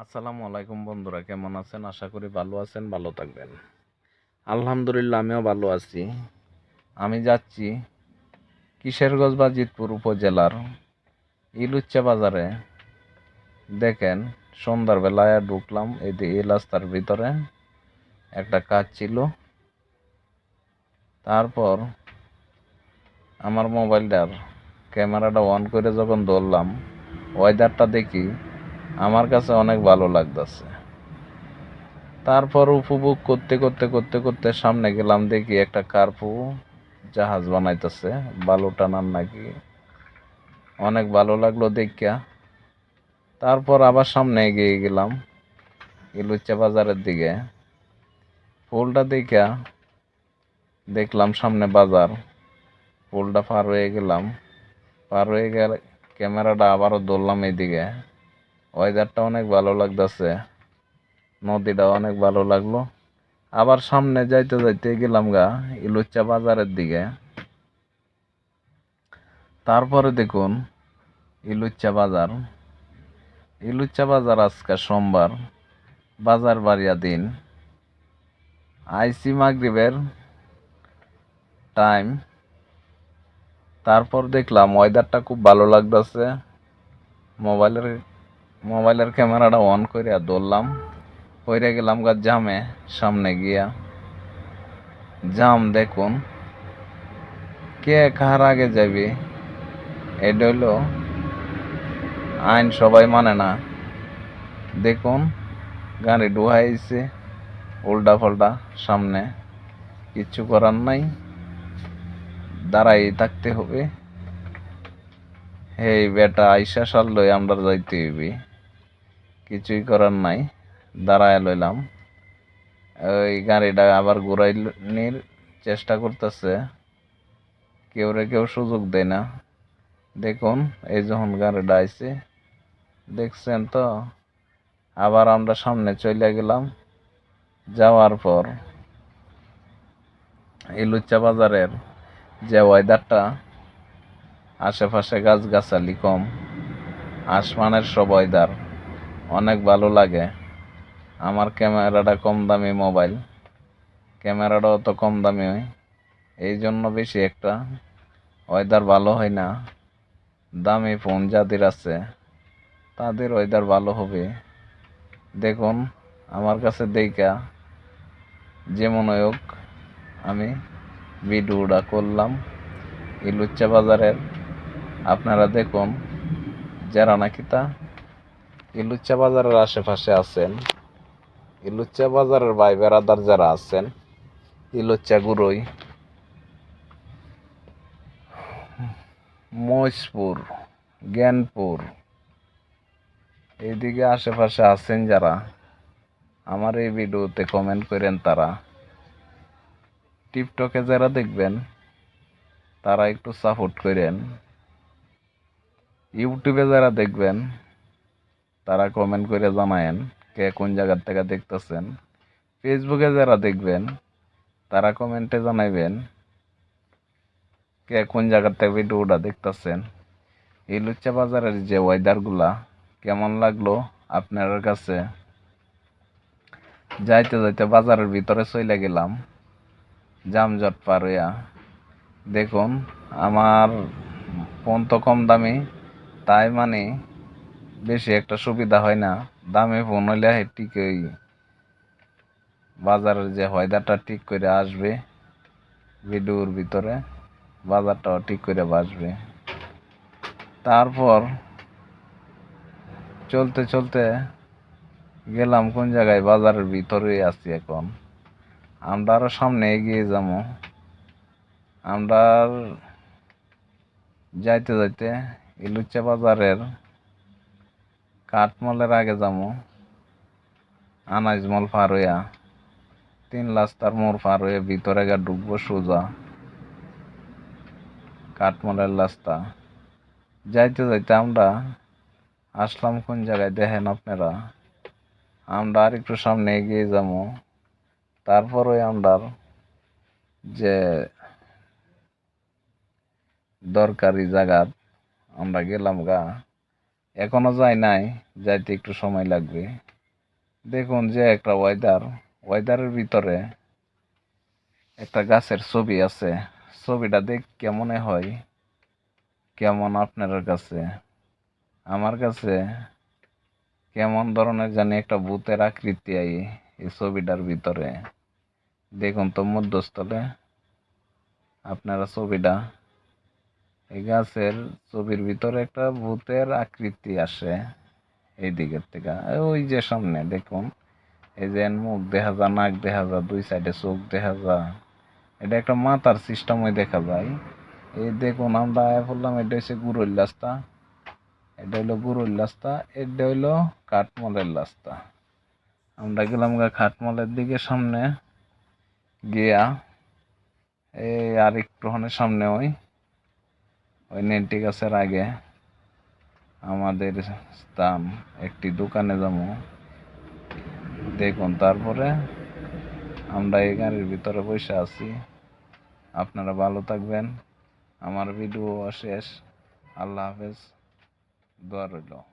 আসসালামু আলাইকুম বন্ধুরা, কেমন আছেন? আশা করি ভালো আছেন, ভালো থাকবেন। আলহামদুলিল্লাহ, আমিও ভালো আছি। আমি যাচ্ছি কিশোরগঞ্জ বা জিতপুর উপজেলার ইলুচ্চা বাজারে। দেখেন, সন্ধ্যাবেলায় ঢুকলাম, এই এই রাস্তার ভিতরে একটা কাজ ছিল। তারপর আমার মোবাইলটার ক্যামেরাটা অন করে যখন ধরলাম, ওয়েদারটা দেখি আমার কাছে অনেক ভালো লাগতেছে। তারপর উপভোগ করতে করতে করতে করতে সামনে গেলাম দেখি একটা কার্পু জাহাজ বানাইতেছে, বালু টানার নাকি। অনেক ভালো লাগল দেখিয়া। তারপর আবার সামনে এগিয়ে গেলাম ইলুচ্চা বাজারের দিকে। ফুলটা দেখিয়া দেখলাম সামনে বাজার। ফুলটা পার হয়ে গেলাম। পার হয়ে গেলে ক্যামেরাটা আবারও ধরলাম এইদিকে ওয়েদারটা অনেক ভালো লাগতেছে। নদীটা অনেক ভালো লাগল। আবার সামনে যাইতে যাইতে গেলাম গা ইলুচ্চা বাজারের দিকে। তারপরে দেখুন ইলুচ্চা বাজার। ইলুচ্চা বাজার আজকে সোমবার, বাজার বাড়িয়া দিন। আইসি মাগরিবের টাইম তারপর দেখলাম ওয়েদারটা খুব ভালো লাগতেছে। মোবাইলের মোবাইলের ক্যামেরাটা অন করে ধরলাম। পইরে গেলাম গা জামে, সামনে গিয়া। জাম দেখুন, কে কার আগে যাবে? এটা হইল আইন সবাই মানে না। দেখুন, গাড়ি ডুহাইছে উল্টা পাল্টা সামনে। কিচ্ছু করার নাই, দাঁড়াই থাকতে হবে। হেই বেটা, আইসা সারলই আমরা যাইতে হইবে। কিছুই করার নাই। দাঁড়ায় লইলাম। ওই গাড়িটা আবার ঘুরাইনির চেষ্টা করতেছে। কেউ রে কেউ সুযোগ দেয় না। দেখুন, এই যখন গাড়িটা আইছে, দেখছেন তো? আবার আমরা সামনে চলে গেলাম। যাওয়ার পর এই লুচ্চা বাজারের যে ওয়েদারটা, আশেপাশে গাছগাছালি কম। আসমানের সব ওয়েদার। অনেক ভালো লাগে। আমার ক্যামেরাটা কম দামি মোবাইল। ক্যামেরাটাও তো কম দামি। হয় এই জন্য বেশি একটা। ওয়েদার ভালো হয় না। দামি ফোন যাদের আছে, তাদের ওয়েদার ভালো হবে। দেখুন, আমার কাছে দেখা যেমন হোক, আমি ভিডিওটা করলাম এই লুচ্চা বাজারের। আপনারা দেখুন, যারা নাকি তা ইলুচ্চা বাজারের আশেপাশে আছেন ইলুচ্চা বাজারের ভাই বেড়াদার যারা আছেন ইলুচ্চা গুরুই। মহিষপুর, জ্ঞানপুর, এইদিকে আশেপাশে আছেন যারা, আমার এই ভিডিওতে কমেন্ট করেন তারা। টিকটকে যারা দেখবেন, তারা একটু সাপোর্ট করেন। ইউটিউবে যারা দেখবেন তারা কমেন্ট করে জানায়েন কে কোন জায়গার থেকে দেখতেছেন। ফেসবুকে যারা দেখবেন, তারা কমেন্টে জানাইবেন কে কোন জায়গার থেকে ভিডিওটা দেখতেছেন। এই লুচ্চা বাজারের যে ওয়েদারগুলা কেমন লাগল আপনার কাছে? যাইতে যাইতে বাজারের ভিতরে চলে গেলাম জামজট পার হইয়া। দেখুন, আমার ফোন তো কম দামি, তাই মানে বেশি একটা সুবিধা হয় না। দামে ফোন হইলে ঠিক ওই বাজারের যে ওয়েদারটা ঠিক করে আসবে, ভিডিওর ভিতরে বাজারটাও ঠিক করে বাসবে। তারপর চলতে চলতে গেলাম কোন জায়গায়? বাজারের ভিতরে আছি এখন। আমরা সামনে এগিয়ে যাব। আমরা যাইতে যাইতে ইলুচ্চা বাজারের কাঠমলের আগে যাব আনাজমল পার হইয়া তিন রাস্তার মোড় পার ভিতরে গা ঢুকবো সোজা। কাঠমলের রাস্তা। যাইতে যাইতে আমরা আসলাম কোন জায়গায় দেখেন আপনারা। আমরা আর একটু সামনে এগিয়ে যাব তারপরে আমরা যে দরকারি জায়গা আমরা গেলাম গা। এখনও যাই নাই, যাইতে একটু সময় লাগবে। দেখুন যে একটা ওয়েদার ওয়েদারের ভিতরে একটা গাছের ছবি আছে। ছবিটা দেখ কেমনে হয়, কেমন আপনার কাছে? আমার কাছে কেমন ধরনের জানি একটা ভূতের আকৃতি আই এই ছবিটার ভিতরে। দেখুন তো মধ্যস্থলে আপনারা ছবিটা। এই গাছের ছবির ভিতরে একটা ভূতের আকৃতি আসে এই দিকের থেকে। ওই যে সামনে দেখুন, এই যে মুখ দেখা যায়, নাক দেখা যায়, দুই সাইডে চোখ দেখা যায়। এটা একটা মাথার সিস্টেমই দেখা যায়। এই দেখুন, আমরা আয়া বললাম, এটা হচ্ছে গুড়ের রাস্তা। এটা হইল গুড়ের রাস্তা, এটা হইল কাঠমলের রাস্তা। আমরা গেলাম গা খাটমলের দিকে সামনে গিয়া, এই আর একটু সামনে ওই ওই নেটটি গাছের আগে আমাদের স্থান, একটি দোকানে যাব। দেখুন, তারপরে আমরা এই গাড়ির ভিতরে বসে আছি। আপনারা ভালো থাকবেন। আমার ভিডিও শেষ। আল্লাহ হাফেজ। দোয়া রইল।